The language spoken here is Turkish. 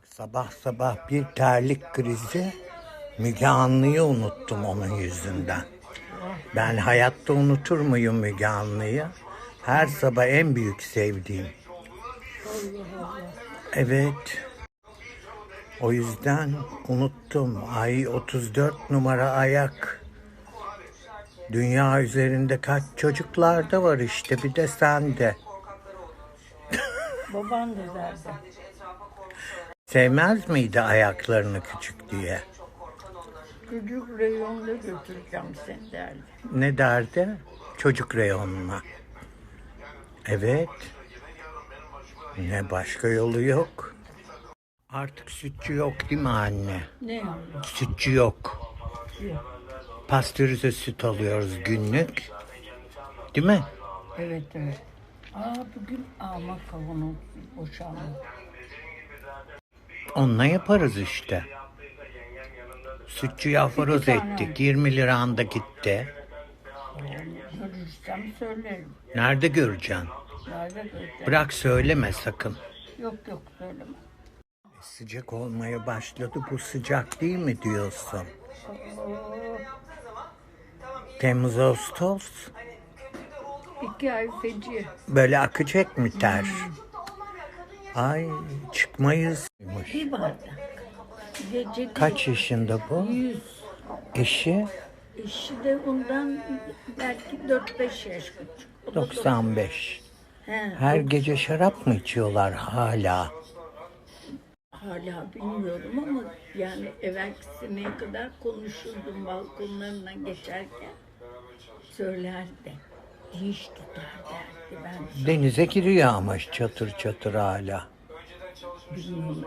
Bak sabah sabah bir terlik krizi Müge Anlı'yı unuttum onun yüzünden. Ben hayatta unutur muyum Müge Anlı'yı? Her sabah en büyük sevdiğim. Evet. O yüzden unuttum. Ay 34 numara ayak. Dünya üzerinde kaç çocuklar da var işte bir de sende. Baban da derdi. Sevmez miydi ayaklarını küçük diye? Çocuk reyonda götüreceğim seni derdi. Ne derdi? Çocuk reyonuna. Evet. Ne başka yolu yok. Artık sütçü yok değil mi anne? Ne yavrum? Sütçü yok. Yok. Pastörize süt alıyoruz günlük. Değil mi? Evet evet. Aa bugün alma kavanoz boşaldı. Onunla yaparız işte. Sütçü İki tane. ettik. 20 liranda gitti. Görürsem söylerim. Nerede göreceksin? Nerede göreceğim? Bırak söyleme sakın. Yok yok söyleme. Sıcak olmaya başladı. Bu sıcak değil mi diyorsun? Temmuz Ağustos İki ay feci. böyle akacak mı ter? Ay çıkmayız. Bir bardak. Gece Kaç yaşında bu? Yüz. Eşi Eşi de ondan belki 4-5 yaş küçük. O da 95. He, Her gece şarap mı içiyorlar hala? hala bilmiyorum ama yani evvelki seneye kadar konuşurdum balkonlarına geçerken. Söylerdi. Diş tutar derdi. Ben Denize giriyor ama çatır çatır hala. bilmiyorum.